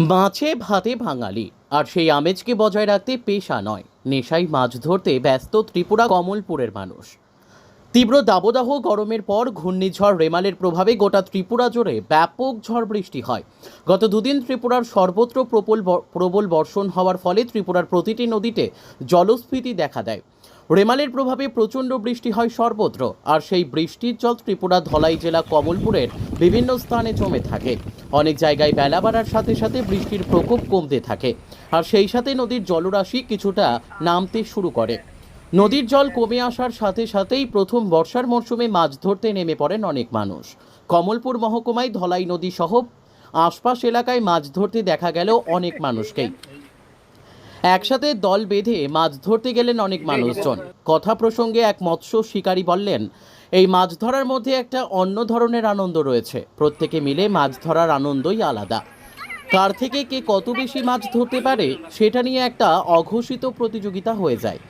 মাছে ভাতে বাঙালি। আর সেই আমেজকে বজায় রাখতে পেশা নয়। নেশায় মাছ ধরতে ব্যস্ত ত্রিপুরা কমলপুরের মানুষ। তীব্র দাবদাহ গরমের পর ঘূর্ণিঝড় রেমালের প্রভাবে গোটা ত্রিপুরা জুড়ে ব্যাপক ঝড় বৃষ্টি হয়। গত দুদিন ত্রিপুরার সর্বত্র প্রবল প্রবল বর্ষণ হওয়ার ফলে ত্রিপুরার প্রতিটি নদীতে জলস্ফীতি দেখা দেয়। রেমালের প্রভাবে প্রচণ্ড বৃষ্টি হয় সর্বত্র, আর সেই বৃষ্টির জল ত্রিপুরা, ধলাই জেলা, কমলপুরের বিভিন্ন স্থানে জমে থাকে। অনেক জায়গায় বেলা বাড়ার সাথে সাথে বৃষ্টির প্রকোপ কমতে থাকে, আর সেই সাথে নদীর জলরাশি কিছুটা নামতে শুরু করে। নদীর জল কমে আসার সাথে সাথেই প্রথম বর্ষার মরশুমে মাছ ধরতে নেমে পড়েন অনেক মানুষ। কমলপুর মহকুমায় ধলাই নদী সহ আশপাশ এলাকায় মাছ ধরতে দেখা গেল অনেক মানুষকেই। একসাথে দল বেঁধে মাছ ধরতে গেলেন অনেক মানুষজন। কথা প্রসঙ্গে এক মৎস্য শিকারী বললেন, এই মাছ ধরার মধ্যে একটা অন্য ধরনের আনন্দ রয়েছে। প্রত্যেকে মিলে মাছ ধরার আনন্দই আলাদা। কার থেকে কে কত বেশি মাছ ধরতে পারে, সেটা নিয়ে একটা অঘোষিত প্রতিযোগিতা হয়ে যায়।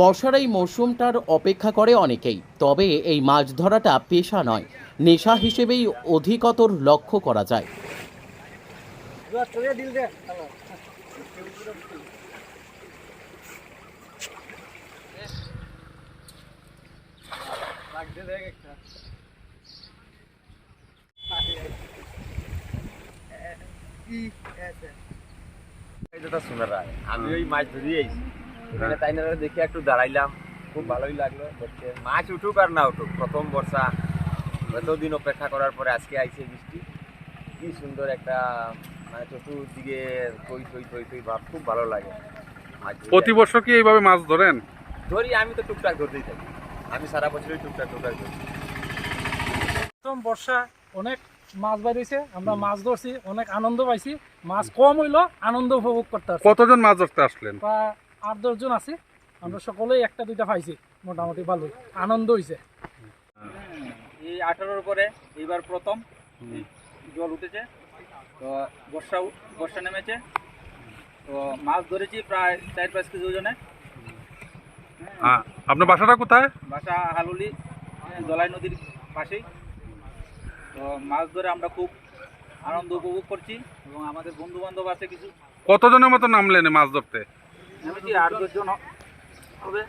বর্ষার এই মরশুমটার অপেক্ষা করে অনেকেই, তবে এই মাছ ধরাটা পেশা নয়, নেশা হিসেবেই অধিকতর লক্ষ্য করা যায়। আমি ওই মাছ ধরি আইছি এখানে তাই দেখে একটু দাঁড়াইলাম। খুব ভালোই লাগল দেখতে। মাছ উঠুক আর না উঠুক প্রথম বর্ষা। এতদিন অপেক্ষা করার পরে আজকে আইছে বৃষ্টি। কি সুন্দর একটা মানে চতুর্দিকে থই থই থই থই ভাব খুব ভালো লাগে। প্রতি বছর কি এইভাবে মাছ ধরেন? ধরি আমি তো টুকটাক ধরতেই থাকি। আমি সারা বছরই টুকটাক টুকটাক ধরি প্রথম বর্ষা অনেক মাছ বাইরেছে আমরা মাছ ধরছি অনেক আনন্দ পাইছি। মাছ কম হইল আনন্দ উপভোগ করতে পারছি কতজন মাছ ধরতে আসলেন? আট দশজন আছি। আমরা সকলেই একটা দুইটা পাইছি। মোটামুটি ভালো। আনন্দ হয়েছে এই আঠারোর পরে এইবার প্রথম জল উঠেছে। তো বর্ষা বর্ষা নেমেছে। তো মাছ ধরেছি প্রায় চার পাঁচ কেজি ওজনে। আপনার বাসাটা কোথায়? বাসা হালুলি জলাই দলাই নদীর পাশেই। তো মাছ ধরে আমরা খুব আনন্দ উপভোগ করছি এবং আমাদের বন্ধু বান্ধব আছে কিছু। কতজনের মতো নামলেন মাছ ধরতে? নেমেছি আট দশজন হবে।